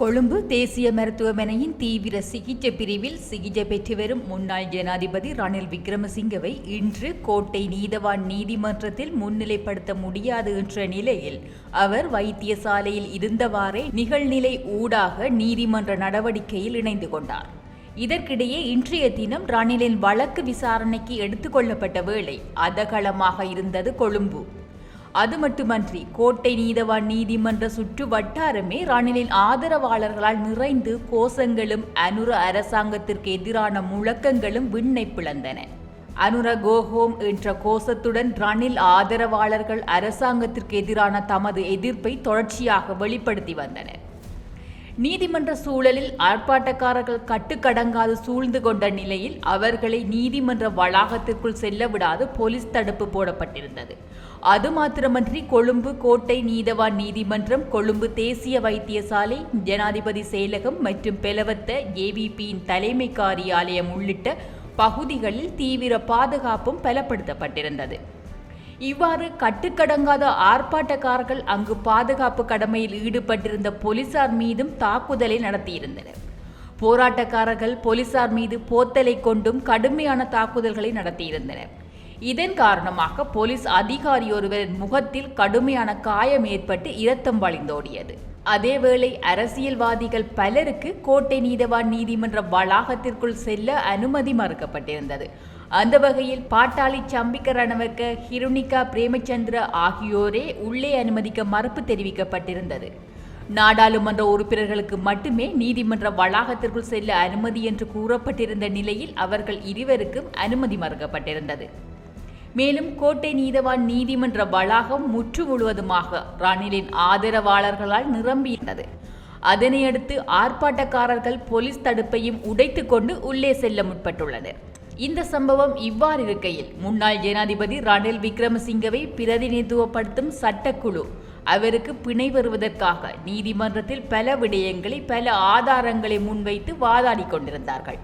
கொழும்பு தேசிய மருத்துவமனையின் தீவிர சிகிச்சை பிரிவில் சிகிச்சை பெற்று வரும் முன்னாள் ஜனாதிபதி ரணில் விக்ரமசிங்கவை இன்று கோட்டை நீதவான் நீதிமன்றத்தில் முன்னிலைப்படுத்த முடியாது என்ற நிலையில் அவர் வைத்தியசாலையில் இருந்தவாறே நிகழ்நிலை ஊடாக நீதிமன்ற நடவடிக்கையில் இணைந்து கொண்டார். இதற்கிடையே இன்றைய தினம் ரணிலின் வழக்கு விசாரணைக்கு எடுத்துக்கொள்ளப்பட்ட வேளை அதகலமாக இருந்தது கொழும்பு. அது மட்டுமன்றி கோட்டை நீதவான் நீதிமன்ற சுற்று வட்டாரமே ரணிலின் ஆதரவாளர்களால் நிறைந்து கோஷங்களும் அனுர அரசாங்கத்திற்கு எதிரான முழக்கங்களும் விண்ணை பிளந்தன. அனுர கோஹோம் என்ற கோஷத்துடன் ரணில் ஆதரவாளர்கள் அரசாங்கத்திற்கு எதிரான தமது எதிர்ப்பை தொடர்ச்சியாக வெளிப்படுத்தி வந்தனர். நீதிமன்ற சூழலில் ஆர்ப்பாட்டக்காரர்கள் கட்டுக்கடங்காது சூழ்ந்து கொண்ட நிலையில் அவர்களை நீதிமன்ற வளாகத்திற்குள் செல்ல விடாது போலீஸ் தடுப்பு போடப்பட்டிருந்தது. அது மாத்திரமன்றி கொழும்பு கோட்டை நீதவான் நீதிமன்றம் கொழும்பு தேசிய வைத்தியசாலை ஜனாதிபதி செயலகம் மற்றும் பெலவத்த ஏவிபியின் தலைமை காரியாலயம் உள்ளிட்ட பகுதிகளில் தீவிர பாதுகாப்பும் பலப்படுத்தப்பட்டிருந்தது. இவ்வாறு கட்டுக்கடங்காத ஆர்ப்பாட்டக்காரர்கள் அங்கு பாதுகாப்பு கடமையில் ஈடுபட்டிருந்த போலீசார் மீதும் தாக்குதலை நடத்தியிருந்தனர். போராட்டக்காரர்கள் போலீசார் மீது போத்தலை கொண்டும் கடுமையான தாக்குதல்களை நடத்தியிருந்தனர். இதன் காரணமாக போலீஸ் அதிகாரி ஒருவரின் முகத்தில் கடுமையான காயம் ஏற்பட்டு இரத்தம் வழிந்தோடியது. அதேவேளை அரசியல்வாதிகள் பலருக்கு கோட்டை நீதவான் நீதிமன்ற வளாகத்திற்குள் செல்ல அனுமதி மறுக்கப்பட்டிருந்தது. அந்த வகையில் பாட்டாளி சம்பிக்க ரணவக்க ஹிருணிகா பிரேமச்சந்திர ஆகியோரே உள்ளே அனுமதிக்க மறுப்பு தெரிவிக்கப்பட்டிருந்தது. நாடாளுமன்ற உறுப்பினர்களுக்கு மட்டுமே நீதிமன்ற வளாகத்திற்குள் செல்ல அனுமதி என்று கூறப்பட்டிருந்த நிலையில் அவர்கள் இருவருக்கும் அனுமதி மறுக்கப்பட்டிருந்தது. மேலும் கோட்டை நீதவான் நீதிமன்ற வளாகம் முற்று முழுவதுமாக ரணிலின் ஆதரவாளர்களால் நிரம்பியிருந்தது. அதனையடுத்து ஆர்ப்பாட்டக்காரர்கள் போலீஸ் தடுப்பையும் உடைத்துக்கொண்டு உள்ளே செல்ல முற்பட்டுள்ளனர். இந்த சம்பவம் இவ்வாறு இருக்கையில் முன்னாள் ஜனாதிபதி ரணில் விக்ரமசிங்கவை பிரதிநிதித்துவப்படுத்தும் சட்டக்குழு அவருக்கு பிணை வருவதற்காக நீதிமன்றத்தில் பல விடயங்களை பல ஆதாரங்களை முன்வைத்து வாதாடி கொண்டிருந்தார்கள்.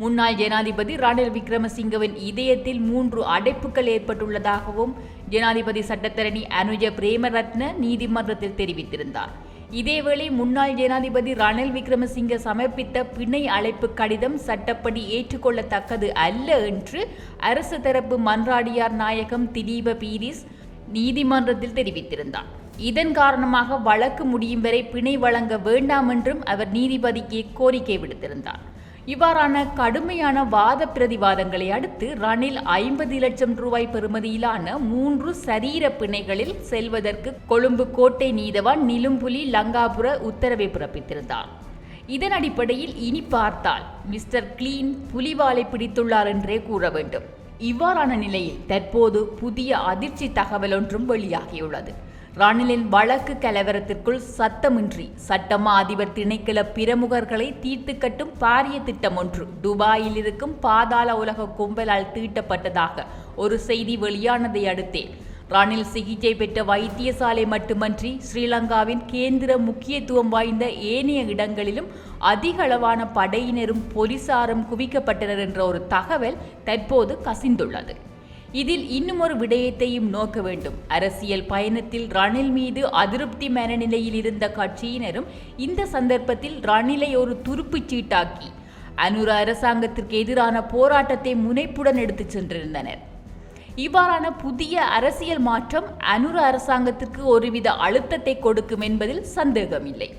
முன்னாள் ஜனாதிபதி ரணில் விக்ரமசிங்கவின் இதயத்தில் மூன்று அடைப்புகள் ஏற்பட்டுள்ளதாகவும் ஜனாதிபதி சட்டத்தரணி அனுஜ பிரேமரத்ன நீதிமன்றத்தில் தெரிவித்திருந்தார். இதேவேளை முன்னாள் ஜனாதிபதி ரணில் விக்ரமசிங்க சமர்ப்பித்த பிணை அழைப்பு கடிதம் சட்டப்படி ஏற்றுக்கொள்ளத்தக்கது அல்ல என்று அரசு தரப்பு மன்றாடியார் நாயகம் திலீப பீரிஸ் நீதிமன்றத்தில் தெரிவித்திருந்தார். இதன் காரணமாக வழக்கு முடியும் வரை பிணை வழங்க வேண்டாம் என்றும் அவர் நீதிபதிக்கு கோரிக்கை விடுத்திருந்தார். இவ்வாறான கடுமையான வாத பிரதிவாதங்களை அடுத்து ரணில் ஐம்பது லட்சம் ரூபாய் பெறுமதியிலான மூன்று சரீர பிணைகளில் செல்வதற்கு கொழும்பு கோட்டை நீதவான் நிலும்புலி லங்காபுர உத்தரவை பிறப்பித்திருந்தார். இதன் அடிப்படையில் இனி பார்த்தால் மிஸ்டர் கிளீன் புலிவாலை பிடித்துள்ளார் என்றே கூற வேண்டும். இவ்வாறான நிலையில் தற்போது புதிய அதிர்ச்சி தகவல் ஒன்றும் வெளியாகியுள்ளது. ரணிலின் வழக்கு கலவரத்திற்குள் சத்தமின்றி சட்டமா அதிபர் திணைக்கள பிரமுகர்களை தீர்த்து கட்டும் பாரிய திட்டம் ஒன்று. துபாயில் இருக்கும் பாதாள உலக கும்பலால் தீட்டப்பட்டதாக ஒரு செய்தி வெளியானதை அடுத்தே ரணில் சிகிச்சை பெற்ற வைத்தியசாலை மட்டுமன்றி ஸ்ரீலங்காவின் கேந்திர முக்கியத்துவம் வாய்ந்த ஏனைய இடங்களிலும் அதிக அளவான படையினரும் போலீசாரும் குவிக்கப்பட்டனர் என்ற ஒரு தகவல் தற்போது கசிந்துள்ளது. இதில் இன்னும் ஒரு விடயத்தையும் நோக்க வேண்டும். அரசியல் பயணத்தில் ரணில் மீது அதிருப்தி மனநிலையில் இருந்த கட்சியினரும் இந்த சந்தர்ப்பத்தில் ரணிலை ஒரு துருப்புச் சீட்டாக்கி அனுர அரசாங்கத்திற்கு எதிரான போராட்டத்தை முனைப்புடன் எடுத்துச் சென்றிருந்தனர். இவ்வாறான புதிய அரசியல் மாற்றம் அனுர அரசாங்கத்திற்கு ஒருவித அழுத்தத்தை கொடுக்கும் என்பதில் சந்தேகமில்லை.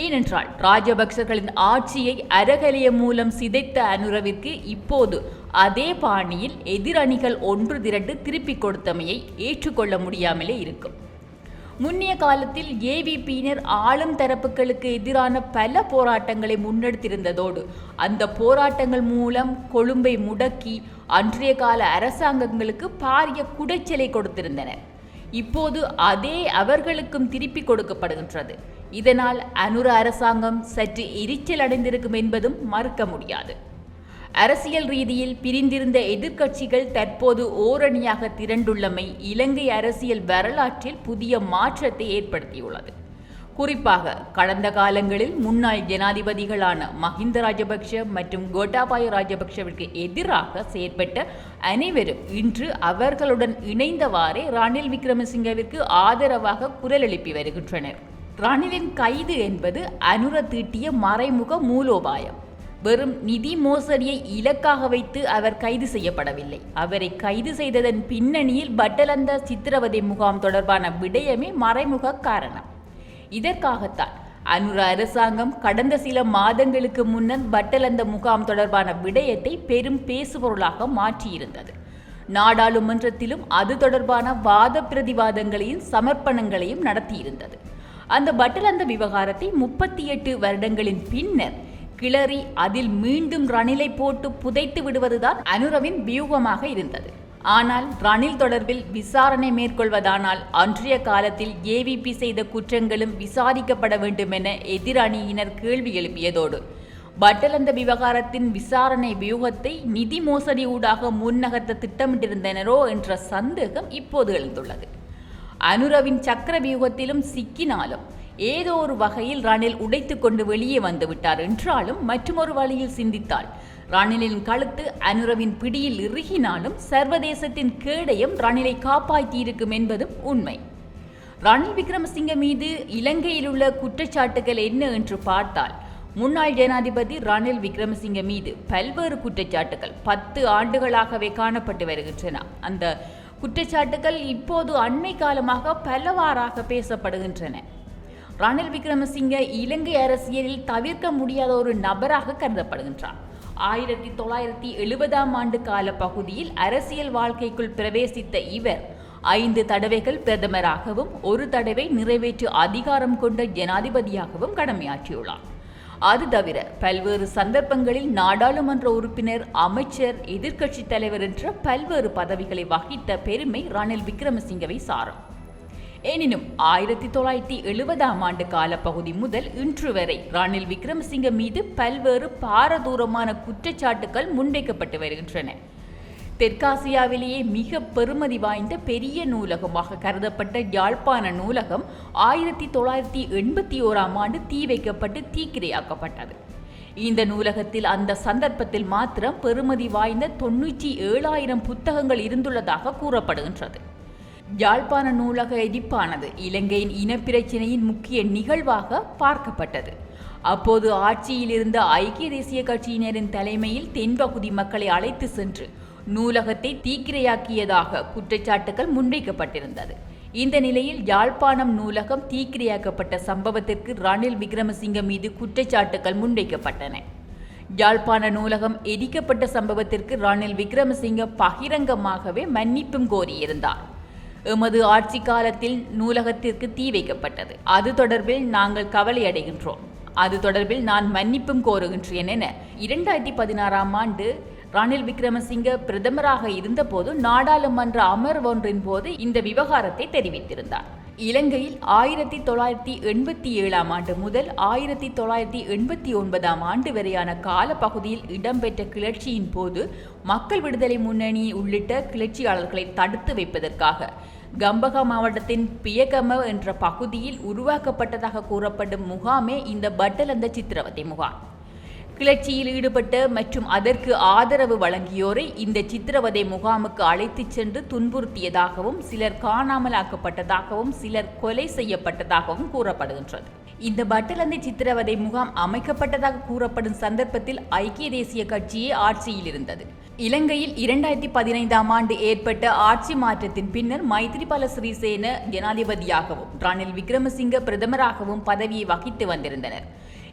ஏனென்றால் ராஜபக்சர்களின் ஆட்சியை அறகலைய மூலம் சிதைத்த அனுரவிற்கு இப்போது அதே பாணியில் எதிரணிகள் ஒன்று திரண்டு திருப்பிக் கொடுத்தமையை ஏற்றுக்கொள்ள முடியாமலே இருக்கும். முன்னிய காலத்தில் ஏவிபியினர் ஆளும் தரப்புகளுக்கு எதிரான பல போராட்டங்களை முன்னெடுத்திருந்ததோடு அந்த போராட்டங்கள் மூலம் கொழும்பை முடக்கி அன்றைய கால அரசாங்கங்களுக்கு பாரிய குடைச்சலை கொடுத்திருந்தனர் இப்போது அதே அவர்களுக்கும் திருப்பி கொடுக்கப்படுகின்றது. இதனால் அனுர அரசாங்கம் சற்று எரிச்சல் அடைந்திருக்கும் என்பதும் மறுக்க முடியாது. அரசியல் ரீதியில் பிரிந்திருந்த எதிர்க்கட்சிகள் தற்போது ஓரணியாக திரண்டுள்ளமை இலங்கை அரசியல் வரலாற்றில் புதிய மாற்றத்தை ஏற்படுத்தியுள்ளது. குறிப்பாக கடந்த காலங்களில் முன்னாள் ஜனாதிபதிகளான மஹிந்த ராஜபக்ஷ மற்றும் கோட்டாபாய ராஜபக்ஷவிற்கு எதிராக செயற்பட்ட அனைவரும் இன்று அவர்களுடன் இணைந்தவாறே ரணில் விக்ரமசிங்கவிற்கு ஆதரவாக குரல் எழுப்பி வருகின்றனர். ரணிலின் கைது என்பது அனுர தீட்டிய மறைமுக மூலோபாயம். வெறும் நிதி மோசடியை இலக்காக வைத்து அவர் கைது செய்யப்படவில்லை. அவரை கைது செய்ததன் பின்னணியில் பட்டலந்த சித்திரவதை முகாம் தொடர்பான விடயமே மறைமுக காரணம். இதற்காகத்தான் அனுர அரசாங்கம் கடந்த சில மாதங்களுக்கு முன்னர் பட்டலந்த முகாம் தொடர்பான விடயத்தை பெரும் பேசுபொருளாக மாற்றியிருந்தது. நாடாளுமன்றத்திலும் அது தொடர்பான வாத பிரதிவாதங்களையும் சமர்ப்பணங்களையும் நடத்தியிருந்தது. அந்த பட்டலந்த விவகாரத்தை முப்பத்தி எட்டு வருடங்களின் பின்னர் கிளறி அதில் மீண்டும் ரணிலை போட்டு புதைத்து விடுவதுதான் அனுரவின் வியூகமாக இருந்தது. ஆனால் ரணில் தொடர்பில் விசாரணை மேற்கொள்வதானால் அன்றைய காலத்தில் ஏவிபி செய்த குற்றங்களும் விசாரிக்கப்பட வேண்டும் என எதிரணியினர் கேள்வி எழுப்பியதோடு பட்டலந்த விவகாரத்தின் விசாரணை வியூகத்தை நிதி மோசடி ஊடாக முன்னகர்த்த திட்டமிட்டிருந்தனரோ என்ற சந்தேகம் இப்போது எழுந்துள்ளது. அனுரவின் சக்கர வியூகத்திலும் சிக்கினாலும் ஏதோ ஒரு வகையில் ரணில் உடைத்து கொண்டு வெளியே வந்து விட்டார் என்றாலும் மற்றொரு வழியில் சிந்தித்தாள். ரணிலின் கழுத்து அனுரவின் பிடியில் இறுகினாலும் சர்வதேசத்தின் கேடயம் ரணிலை காப்பாற்றியிருக்கும் என்பதும் உண்மை. ரணில் விக்ரமசிங்க மீது இலங்கையில் உள்ள குற்றச்சாட்டுகள் என்ன என்று பார்த்தால் முன்னாள் ஜனாதிபதி ரணில் விக்ரமசிங்க மீது பல்வேறு குற்றச்சாட்டுகள் பத்து ஆண்டுகளாகவே காணப்பட்டு வருகின்றன. அந்த குற்றச்சாட்டுகள் இப்போது அண்மை காலமாக பலவாறாக பேசப்படுகின்றன. ரணில் விக்ரமசிங்க இலங்கை அரசியலில் தவிர்க்க முடியாத ஒரு நபராக கருதப்படுகின்றார். ஆயிரத்தி தொள்ளாயிரத்தி எழுபதாம் ஆண்டு கால பகுதியில் அரசியல் வாழ்க்கைக்குள் பிரவேசித்த இவர் ஐந்து தடவைகள் பிரதமராகவும் ஒரு தடவை நிறைவேற்று அதிகாரம் கொண்ட ஜனாதிபதியாகவும் கடமையாற்றியுள்ளார். அது தவிர பல்வேறு சந்தர்ப்பங்களில் நாடாளுமன்ற உறுப்பினர் அமைச்சர் எதிர்க்கட்சித் தலைவர் என்ற பல்வேறு பதவிகளை வகித்த பெருமை ரணில் விக்ரமசிங்கவை சாரும். எனினும் ஆயிரத்தி தொள்ளாயிரத்தி எழுபதாம் ஆண்டு காலப்பகுதி முதல் இன்று வரை ரணில் விக்ரமசிங்க மீது பல்வேறு பாரதூரமான குற்றச்சாட்டுகள் முன்வைக்கப்பட்டு வருகின்றன. தெற்காசியாவிலேயே மிக பெருமதி வாய்ந்த பெரிய நூலகமாக கருதப்பட்ட யாழ்ப்பாண நூலகம் ஆயிரத்தி தொள்ளாயிரத்தி எண்பத்தி ஓராம் ஆண்டு தீ வைக்கப்பட்டு தீக்கிரையாக்கப்பட்டது. இந்த நூலகத்தில் அந்த சந்தர்ப்பத்தில் மாத்திரம் பெருமதி வாய்ந்த தொன்னூற்றி ஏழாயிரம் புத்தகங்கள் இருந்துள்ளதாக கூறப்படுகின்றது. யாழ்ப்பாண நூலக எதிர்ப்பானது இலங்கையின் இனப்பிரச்சினையின் முக்கிய நிகழ்வாக பார்க்கப்பட்டது. அப்போது ஆட்சியில் இருந்த ஐக்கிய தேசிய கட்சியினரின் தலைமையில் தென்பகுதி மக்களை அழைத்து சென்று நூலகத்தை தீக்கிரையாக்கியதாக குற்றச்சாட்டுகள் முன்வைக்கப்பட்டிருந்தது. இந்த நிலையில் யாழ்ப்பாணம் நூலகம் தீக்கிரையாக்கப்பட்ட சம்பவத்திற்கு ரணில் விக்ரமசிங்க மீது குற்றச்சாட்டுகள் முன்வைக்கப்பட்டன. யாழ்ப்பாண நூலகம் எரிக்கப்பட்ட சம்பவத்திற்கு ரணில் விக்ரமசிங்க பகிரங்கமாகவே மன்னிப்பும் கோரியிருந்தார். எமது ஆட்சி காலத்தில் நூலகத்திற்கு தீ வைக்கப்பட்டது. அது தொடர்பில் நாங்கள் கவலை அடைகின்றோம். அது தொடர்பில் நான் மன்னிப்பும் கோருகின்றேன் என இரண்டாயிரத்தி பதினாறாம் ஆண்டு ரணில் விக்ரமசிங்க பிரதமராக இருந்தபோது நாடாளுமன்ற அமர்வொன்றின் போது இந்த விவகாரத்தை தெரிவித்திருந்தார். இலங்கையில் ஆயிரத்தி தொள்ளாயிரத்தி எண்பத்தி ஏழாம் ஆண்டு முதல் ஆயிரத்தி தொள்ளாயிரத்தி எண்பத்தி ஒன்பதாம் ஆண்டு வரையான காலப்பகுதியில் இடம்பெற்ற கிளர்ச்சியின் போது மக்கள் விடுதலை முன்னணி உள்ளிட்ட கிளர்ச்சியாளர்களை தடுத்து வைப்பதற்காக கம்பகா மாவட்டத்தின் பியகம என்ற பகுதியில் உருவாக்கப்பட்டதாக கூறப்படும் முகாமே இந்த பட்டலந்த சித்திரவதை முகாம். கிளர்ச்சியில் ஈடுபட்ட மற்றும் அதற்கு ஆதரவு வழங்கியோரை இந்த சித்திரவதை முகாமுக்கு அழைத்துச் சென்று துன்புறுத்தியதாகவும் சிலர் காணாமலாக்கப்பட்டதாகவும் சிலர் கொலை செய்யப்பட்டதாகவும் கூறப்படுகின்றது. இந்த பட்டலந்தை சித்திரவதை முகாம் அமைக்கப்பட்டதாக கூறப்படும் சந்தர்ப்பத்தில் ஐக்கிய தேசிய கட்சியே ஆட்சியில் இருந்தது. இலங்கையில் இரண்டாயிரத்தி பதினைந்தாம் ஆண்டு ஏற்பட்ட ஆட்சி மாற்றத்தின் பின்னர் மைத்ரிபால சிறிசேன ஜனாதிபதியாகவும் ரணில் விக்ரமசிங்க பிரதமராகவும் பதவியை வகித்து வந்திருந்தனர்.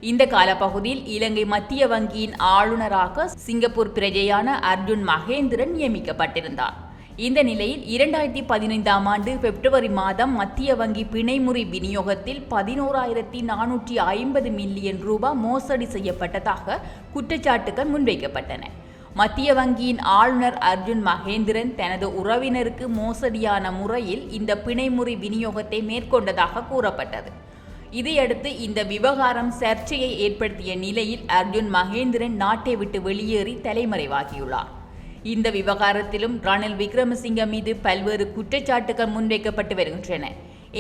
இந்த காலப்பகுதியில் இலங்கை மத்திய வங்கியின் ஆளுநராக சிங்கப்பூர் பிரஜையான அர்ஜுன் மகேந்திரன் நியமிக்கப்பட்டிருந்தார். இந்த நிலையில் இரண்டாயிரத்தி பதினைந்தாம் ஆண்டு பிப்ரவரி மாதம் மத்திய வங்கி பிணைமுறை விநியோகத்தில் பதினோராயிரத்தி நானூற்றி ஐம்பது மில்லியன் ரூபாய் மோசடி செய்யப்பட்டதாக குற்றச்சாட்டுகள் முன்வைக்கப்பட்டன. மத்திய வங்கியின் ஆளுநர் அர்ஜுன் மகேந்திரன் தனது உறவினருக்கு மோசடியான முறையில் இந்த பிணைமுறை விநியோகத்தை மேற்கொண்டதாக கூறப்பட்டது. இதையடுத்து இந்த விவகாரம் சர்ச்சையை ஏற்படுத்திய நிலையில் அர்ஜுன் மகேந்திரன் நாட்டை விட்டு வெளியேறி தலைமறைவாகியுள்ளார். இந்த விவகாரத்திலும் ரணில் விக்ரமசிங்க மீது பல்வேறு குற்றச்சாட்டுகள் முன்வைக்கப்பட்டு வருகின்றன.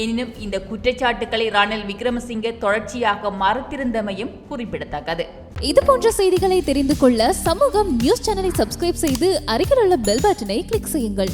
எனினும் இந்த குற்றச்சாட்டுகளை ரணில் விக்ரமசிங்க தொடர்ச்சியாக மறுத்திருந்தமையும் குறிப்பிடத்தக்கது. இது போன்ற செய்திகளை தெரிந்து கொள்ள சமூகம் நியூஸ் சேனலை சப்ஸ்கிரைப் செய்து அருகில் உள்ள பெல் பட்டனை கிளிக் செய்யுங்கள்.